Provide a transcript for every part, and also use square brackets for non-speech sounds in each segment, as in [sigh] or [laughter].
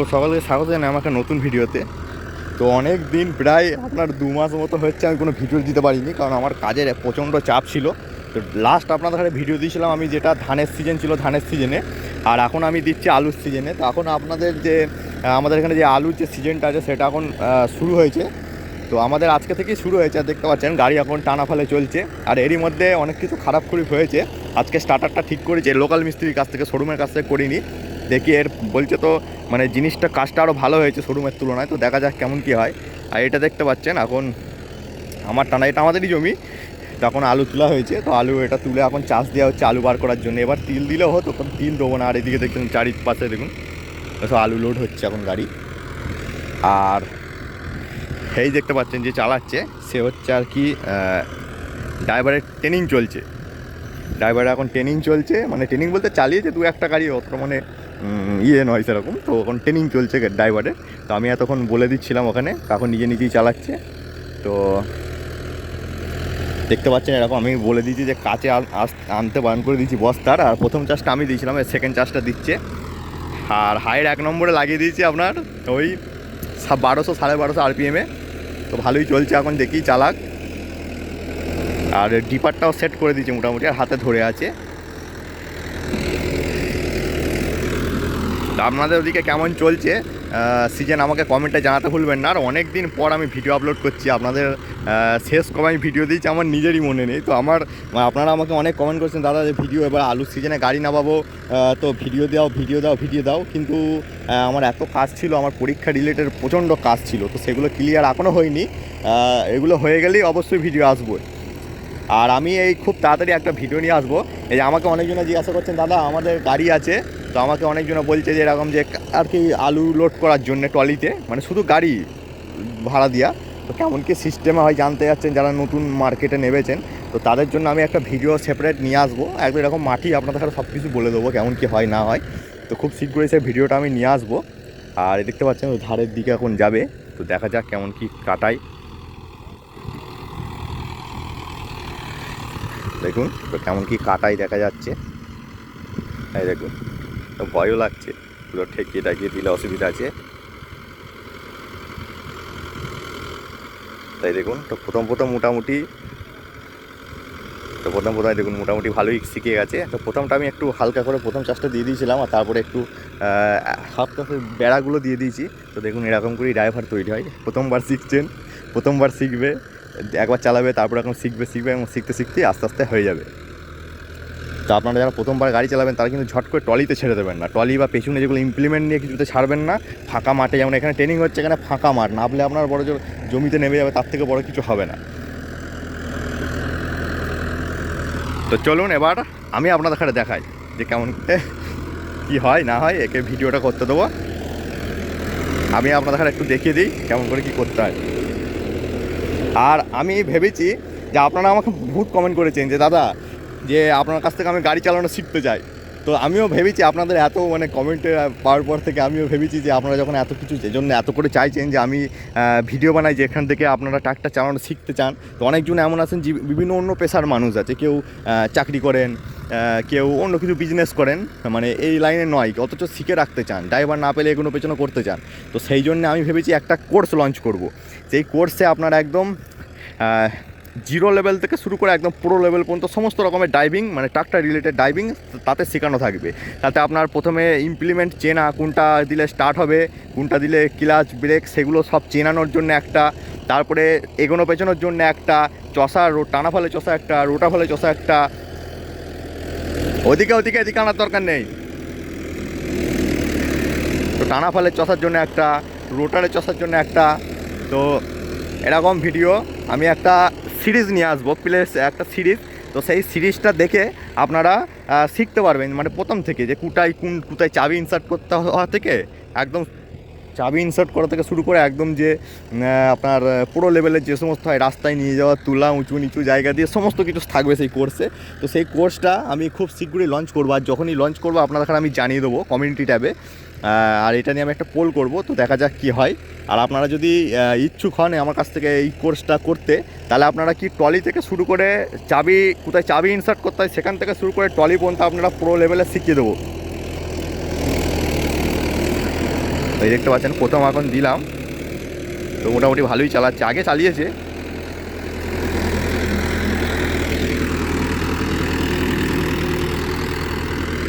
তো সকালকে স্বাগত জানাই আমাকে নতুন ভিডিওতে। তো অনেক দিন প্রায় আপনার দু মাস মতো হচ্ছে আমি কোনো ভিডিও দিতে পারিনি, কারণ আমার কাজের প্রচণ্ড চাপ ছিল। তো লাস্ট আপনাদের কাছে ভিডিও দিয়েছিলাম আমি যেটা ধানের সিজন ছিল ধানের সিজনে আর এখন আমি দিচ্ছি আলুর সিজনে তো এখন আপনাদের যে, আমাদের এখানে যে আলুর যে সিজনটা আছে সেটা এখন শুরু হয়েছে। তো আমাদের আজকে থেকেই শুরু হয়েছে, আর দেখতে পাচ্ছেন গাড়ি এখন টানা ফেলে চলছে। আর এরই মধ্যে অনেক কিছু খারাপ খুবই হয়েছে। আজকে স্টার্টারটা ঠিক করেছে লোকাল মিস্ত্রির কাছ থেকে শোরুমের কাছ থেকে করিনি। দেখি এর বলছে তো মানে জিনিসটা কাজটা আরও ভালো হয়েছে শোরুমের তুলনায়, তো দেখা যাক কেমন কী হয়। আর এটা দেখতে পাচ্ছেন, এখন আমার টানা, এটা আমাদেরই জমি তখন আলু তোলা হয়েছে, তো আলু এটা তুলে এখন চাষ দেওয়া হচ্ছে আলু বার করার জন্য। এবার তিল দিলেও হতো, তখন তিল দেবো না, আর এদিকে দেখুন চারিপাশে দেখুন সব আলু লোড হচ্ছে এখন গাড়ি। আর এই দেখতে পাচ্ছেন যে চালাচ্ছে, সে হচ্ছে আর কি ড্রাইভারের ট্রেনিং চলছে। ড্রাইভারের এখন ট্রেনিং চলছে মানে ট্রেনিং বলতে চালিয়েছে, দু একটা গাড়ি অত মানে ইয়ে নয় সেরকম। তো এখন ট্রেনিং চলছে ড্রাইভারের তো আমি এতক্ষণ বলে দিচ্ছিলাম ওখানে এখন নিজে নিজেই চালাচ্ছে। তো দেখতে পাচ্ছেন এরকম, আমি বলে দিয়েছি যে কাছে আনতে বারণ করে দিয়েছি বস্তার আর প্রথম চাষটা আমি দিয়েছিলাম সেকেন্ড চাষটা দিচ্ছে। আর হাইয়ের এক নম্বরে লাগিয়ে দিয়েছি আপনার ওই বারোশো, সাড়ে বারোশো আরপিএমে তো ভালোই চলছে এখন, দেখি চালাক। আর ডিপারটাও সেট করে দিয়েছে মোটামুটি, আর হাতে ধরে আছে। আপনাদের ওদিকে কেমন চলছে? সিজন, আমাকে কমেন্টে জানাতে ভুলবেন না। আর অনেক দিন পর আমি ভিডিও আপলোড করছি। আপনাদের শেষ কবে আমি ভিডিও দিয়েছি, আমার নিজেরই মনে নেই। তো আমার আপনারা আমাকে অনেক কমেন্ট করছেন, দাদা, যে ভিডিও এবার আলুর সিজনে গাড়ি নামাবো তো ভিডিও দাও ভিডিও দাও ভিডিও দাও। কিন্তু আমার এত কাজ ছিল, আমার পরীক্ষা রিলেটেড প্রচণ্ড কাজ ছিল, তো সেগুলো ক্লিয়ার এখনও হয়নি। এগুলো হয়ে গেলেই অবশ্যই ভিডিও আসব আর আমি এই খুব তাড়াতাড়ি একটা ভিডিও নিয়ে আসব। এই আমাকে অনেকজনে জিজ্ঞাসা করছেন, দাদা, আমাদের গাড়ি আছে। তো আমাকে অনেকজন বলছে যে এরকম যে আর কি আলু লোড করার জন্য ট্রলিতে মানে শুধু গাড়ি ভাড়া দেওয়া তো কেমন কি সিস্টেমে হয় জানতে যাচ্ছেন যারা নতুন মার্কেটে নেবেছেন তো তাদের জন্য আমি একটা ভিডিও সেপারেট নিয়ে আসব। একদম এরকম মাটি আপনাদের কাছে সব কিছু বলে দেবো কেমন কি হয়, না হয়। তো খুব শীঘ্রই সেই ভিডিওটা আমি নিয়ে আসব। আর দেখতে পাচ্ছেন, ওই ধারের দিকে এখন যাবে। তো দেখা যাক কেমন কি কাটায়। দেখুন, তো কেমন কি কাটাই দেখা যাচ্ছে। এই দেখুন। ভয়ও লাগছে। পুরো ঠেকিয়ে টাকিয়ে দিলে অসুবিধা আছে। তাই দেখুন, তো প্রথম প্রথম মোটামুটি, তো প্রথম প্রথমে দেখুন, মোটামুটি ভালোই শিখে গেছে। তো প্রথমটা আমি একটু হালকা করে, প্রথম চাষটা দিয়ে দিয়েছিলাম, আর তারপরে একটু হাফ চাষের বেড়াগুলো দিয়ে দিয়েছি। তো দেখুন, এরকম করেই ড্রাইভার তৈরি হয়। প্রথমবার শিখছেন, প্রথমবার শিখবে, একবার চালাবে, তারপর এখন শিখবে শিখবে এবং শিখতে শিখতে আস্তে আস্তে হয়ে যাবে। তো আপনারা যারা প্রথমবার গাড়ি চালাবেন, তারা কিন্তু ঝট করে ট্রলিতে ছেড়ে দেবেন না। ট্রলি বা পেছনে যেগুলো ইমপ্লিমেন্ট নিয়ে কিছুতে ছাড়বেন না। ফাঁকা মাঠে যেমন এখানে ট্রেনিং হচ্ছে, এখানে ফাঁকা মাঠ। নামলে আপনার বড় জোর জমিতে নেমে যাবে, তার থেকে বড় কিছু হবে না। তো চলুন এবার আমি আপনাদের কাছে দেখাই যে কেমন [laughs] কি হয়, না হয়, একে ভিডিওটা করতে দেবো। আমি আপনাদের কাছে একটু দেখিয়ে দিই কেমন করে কি করতে হয়। আর আমি ভেবেছি যে আপনারা আমাকে বহুত কমেন্ট করেছেন যে, দাদা যে আপনার কাছ থেকে আমি গাড়ি চালানো শিখতে চাই। তো আমিও ভেবেছি আপনাদের এত মানে কমেন্টে পাওয়ার পর থেকে আমিও ভেবেছি যে আপনারা যখন এত কিছু যে জন্য এত করে চাইছেন যে আমি ভিডিও বানাই যে এখান থেকে আপনারা ট্রাকটা চালানো শিখতে চান, তো অনেকজন এমন আছেন যে বিভিন্ন অন্য পেশার মানুষ আছে। কেউ চাকরি করেন কেউ অন্য কিছু বিজনেস করেন মানে এই লাইনে নয়, অথচ শিখে রাখতে চান ড্রাইভার না পেলে এগুলো পেছনে করতে চান। তো সেই জন্য আমি ভেবেছি একটা কোর্স লঞ্চ করব। যেই কোর্সে আপনারা একদম জিরো লেভেল থেকে শুরু করে একদম প্রো লেভেল পর্যন্ত সমস্ত রকমের ডাইভিং মানে ট্রাক্টার রিলেটেড ডাইভিং তাতে শেখানো থাকবে। তাতে আপনার প্রথমে ইমপ্লিমেন্ট চেনা কোনটা দিলে স্টার্ট হবে, কোনটা দিলে ক্লাচ ব্রেক সেগুলো সব চেনানোর জন্য একটা, তারপরে এগোনো পেছনোর জন্য একটা, চষা রো, টানা ফলে চষা একটা, রোটা ফলে চষা একটা। ওদিকে ওদিকে এদিকে আনার দরকার নেই। তো টানা ফলে চষার জন্য একটা, রোটারে চষার জন্য একটা। তো এরকম ভিডিও আমি একটা সিরিজ নিয়ে আসব, প্লেস একটা সিরিজ। তো সেই সিরিজটা দেখে আপনারা শিখতে পারবেন। মানে প্রথম থেকে যে কোটায় কোন, কোথায় চাবি ইনসার্ট করতে হওয়া থেকে একদম চাবি ইনসার্ট করা থেকে শুরু করে একদম যে আপনার পুরো লেভেলের যে সমস্ত হয়, রাস্তায় নিয়ে যাওয়া, তুলা, উঁচু নিচু জায়গা দিয়ে সমস্ত কিছু থাকবে সেই কোর্সে তো সেই কোর্সটা আমি খুব শীঘ্রই লঞ্চ করব। আর যখনই লঞ্চ করব, আপনাদের আমি জানিয়ে দেবো কমিউনিটি ট্যাবে আর এটা নিয়ে আমি একটা পোল করব, তো দেখা যাক কি হয়। আর আপনারা যদি ইচ্ছুক হন আমার কাছ থেকে এই কোর্সটা করতে, তাহলে আপনারা কি ট্রলি থেকে শুরু করে চাবি, কোথায় চাবি ইনসার্ট করতে হয় সেখান থেকে শুরু করে ট্রলি পর্যন্ত আপনারা প্রো লেভেলে শিখিয়ে দেবো। এই দেখতে পাচ্ছেন, প্রথম এখন দিলাম। তো মোটামুটি ভালোই চালাচ্ছে, আগে চালিয়েছে।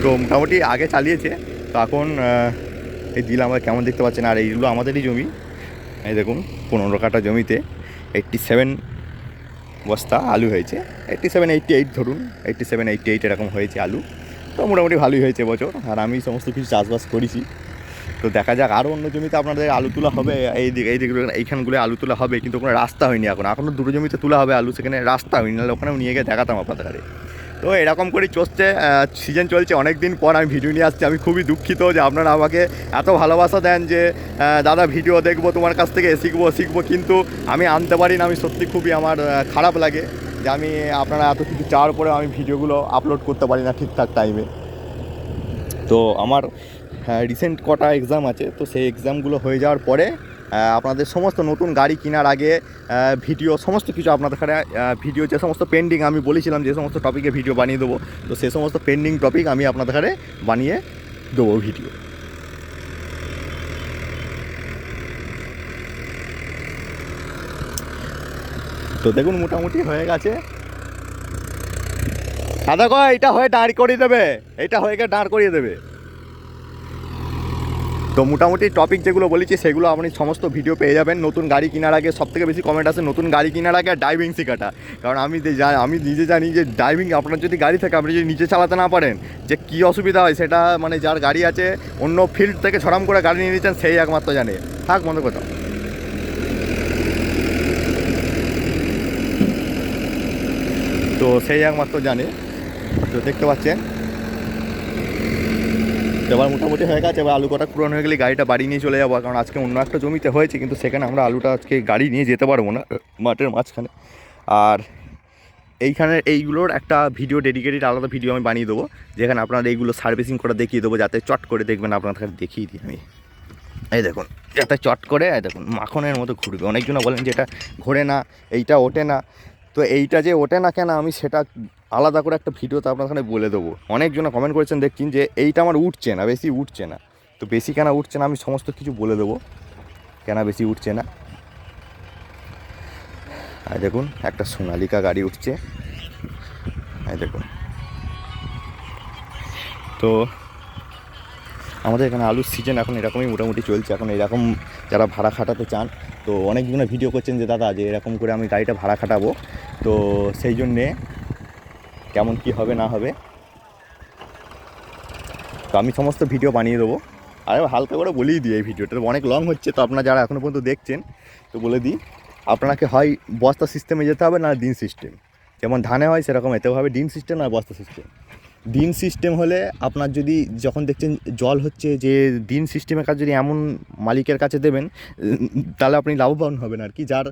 তো মোটামুটি আগে চালিয়েছে। তো এখন এই দিল আর কেমন দেখতে পাচ্ছেন? আর এইগুলো আমাদেরই জমি। এই দেখুন, পনেরো কাটা জমিতে এইট্টি সেভেন বস্তা আলু হয়েছে। এইট্টি সেভেন এইট্টি এইট ধরুন এইট্টি সেভেন এইট্টি এইট এরকম হয়েছে আলু। তো মোটামুটি ভালোই হয়েছে বছর আর আমি সমস্ত কিছু চাষবাস করেছি। তো দেখা যাক আরও অন্য জমিতে আপনাদের আলু তোলা হবে। এই দিক, এই দিকগুলো এইখানগুলো আলু তোলা হবে, কিন্তু কোনো রাস্তা হয়নি এখন। এখনও দুটো জমিতে তোলা হবে আলু, সেখানে রাস্তা হয়নি। নাহলে ওখানেও নিয়ে গিয়ে দেখাতাম আপনাদের তো এরকম করে চলছে সিজন চলছে। অনেক দিন পর আমি ভিডিও নিয়ে আসছি। আমি খুবই দুঃখিত যে আপনারা আমাকে এত ভালোবাসা দেন যে দাদা ভিডিও দেখব, তোমার কাছ থেকে শিখব শিখব, কিন্তু আমি আনতে পারি না। আমি সত্যি খুবই আমার খারাপ লাগে যে আমি, আপনারা এত কিছু চাওয়ার পরে আমি ভিডিওগুলো আপলোড করতে পারি না ঠিকঠাক টাইমে তো আমার রিসেন্ট কটা এক্সাম আছে, তো সেই এক্সামগুলো হয়ে যাওয়ার পরে আপনাদের সমস্ত নতুন গাড়ি কেনার আগে ভিডিও, সমস্ত কিছু আপনাদের এখানে ভিডিও যে সমস্ত পেন্ডিং আমি বলেছিলাম, যে সমস্ত টপিকে ভিডিও বানিয়ে দেবো, তো সে সমস্ত পেন্ডিং টপিক আমি আপনাদের এখানে বানিয়ে দেবো ভিডিও তো দেখুন, মোটামুটি হয়ে গেছে। দাদা কয়, এটা হয়ে দাঁড় করিয়ে দেবে, এটা হয়ে গিয়ে দাঁড় করিয়ে দেবে। তো মোটামুটি টপিক যেগুলো বলেছি, সেগুলো আপনি সমস্ত ভিডিও পেয়ে যাবেন। নতুন গাড়ি কেনার আগে সব থেকে বেশি কমেন্ট আসে নতুন গাড়ি কেনার আগে ড্রাইভিং শেখাটা। কারণ আমি যে আমি নিজে জানি যে ড্রাইভিং আপনার যদি গাড়ি থাকে, আপনি যদি নিজে চালাতে না পারেন, যে কী অসুবিধা হয় সেটা মানে যার গাড়ি আছে, অন্য ফিল্ড থেকে ছড়াম করে গাড়ি নিয়ে নিচ্ছেন সেই একমাত্র জানে। থাক, বন্ধ কথা তো সেই একমাত্র জানে। তো দেখতে পাচ্ছেন এবার মোটামুটি হয়ে গেছে, এবার আলু কটা পূরণ হয়ে গেলে গাড়িটা বাড়ি নিয়ে চলে যাব, কারণ আজকে অন্য একটা জমিতে হয়েছে, কিন্তু সেখানে আমরা আলুটা আজকে গাড়ি নিয়ে যেতে পারব না, মাঠের মাঝখানে। আর এইখানে এইগুলোর একটা ভিডিও ডেডিকেটেড আলাদা ভিডিও আমি বানিয়ে দেবো, যেখানে আপনারা এইগুলো সার্ভিসিং করে দেখিয়ে দেবো, যাতে চট করে দেখবেন আপনাদের দেখিয়ে দিই আমি। এই দেখুন, যাতে চট করে দেখুন, মাখনের মতো ঘুরবে। অনেকজন বলেন যে এটা ঘোরে না, এইটা ওঠে না। তো এইটা যে ওঠে না কেন, আমি সেটা আলাদা করে একটা ভিডিওতে আপনার ওখানে বলে দেবো। অনেকজন কমেন্ট করেছেন, দেখছেন যে এইটা আমার উঠছে না, বেশি উঠছে না। তো বেশি কেন উঠছে না, আমি সমস্ত কিছু বলে দেবো। কেন বেশি উঠছে না? আর দেখুন, একটা সোনালিকা গাড়ি উঠছে। আর দেখুন। তো আমাদের এখানে আলুর সিজন এখন এরকমই মোটামুটি চলছে। এখন এরকম যারা ভাড়া খাটাতে চান তো অনেকজনে ভিডিও করছেন যে, দাদা, যে এরকম করে আমি গাড়িটা ভাড়া খাটাবো। তো সেই জন্যে কেমন কি হবে, না হবে। তো আমি সমস্ত ভিডিও বানিয়ে দেবো। আর, হালকা করে বলেই দিই এই ভিডিওটা অনেক লং হচ্ছে, তো আপনারা যারা এখনও পর্যন্ত দেখছেন, তো বলে দিই, আপনাকে হয় বস্তা সিস্টেমে যেতে হবে, না দিন সিস্টেম যেমন ধানে হয়, সেরকম এতেও হবে। ডিন সিস্টেম আর বস্তা সিস্টেম দিন সিস্টেম হলে আপনার যদি যখন দেখছেন জল হচ্ছে যে দিন সিস্টেমের কাজ যদি এমন মালিকের কাছে দেবেন, তাহলে আপনি লাভবান হবেন আর কি, যার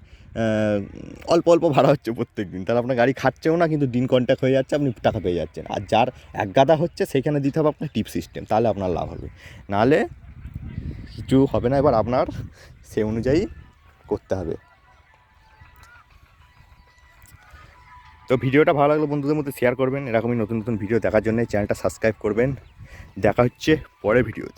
অল্প অল্প ভাড়া হচ্ছে প্রত্যেক দিন তাহলে আপনার গাড়ি খাচ্ছেও না, কিন্তু দিন কন্ট্যাক্ট হয়ে যাচ্ছে, আপনি টাকা পেয়ে যাচ্ছেন। আর যার এক গাদা হচ্ছে, সেখানে দিতে হবে আপনার টিপ সিস্টেম তাহলে আপনার লাভ হবে। নাহলে কিছু হবে না, এবার আপনার সে অনুযায়ী করতে হবে। তো ভিডিওটা ভালো লাগলে বন্ধুদের মধ্যে শেয়ার করবেন। এরকমই নতুন নতুন ভিডিও দেখার জন্য চ্যানেলটা সাবস্ক্রাইব করবেন। দেখা হচ্ছে পরে ভিডিওতে